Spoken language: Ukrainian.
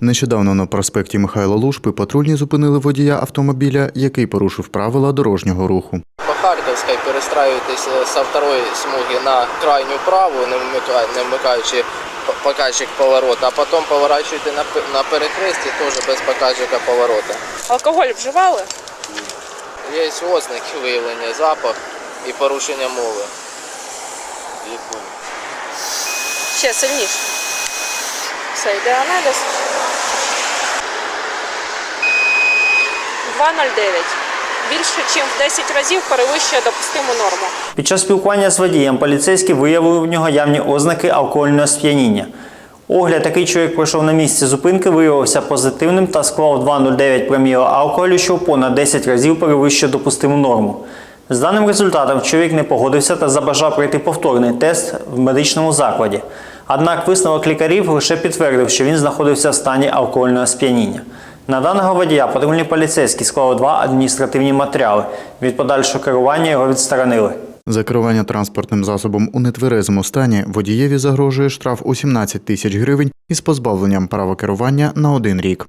Нещодавно на проспекті Михайла Лушпи патрульні зупинили водія автомобіля, який порушив правила дорожнього руху. По Харьковской перестраивайтесь э, со второй смуги на крайнюю правую, не, вмикаючи показчик поворота, а потом поворачивайте на, п- на перекресті теж без показчика поворота. Алкоголь вживали? Є ознаки виявлення запах і порушення мови. Ще сильніше. Все, йде аналіз. 2,09. Більше, ніж в 10 разів перевищує допустиму норму. Під час спілкування з водієм поліцейські виявили в нього явні ознаки алкогольного сп'яніння. Огляд, який чоловік пройшов на місці зупинки, виявився позитивним та склав 2,09 проміла алкоголю, що понад 10 разів перевищує допустиму норму. З даним результатом чоловік не погодився та забажав пройти повторний тест в медичному закладі. Однак висновок лікарів лише підтвердив, що він знаходився в стані алкогольного сп'яніння. На даного водія патрульні поліцейські склали два адміністративні матеріали. Від подальшого керування його відсторонили. За керування транспортним засобом у нетверезому стані водієві загрожує штраф у 17 тисяч гривень із позбавленням права керування на один рік.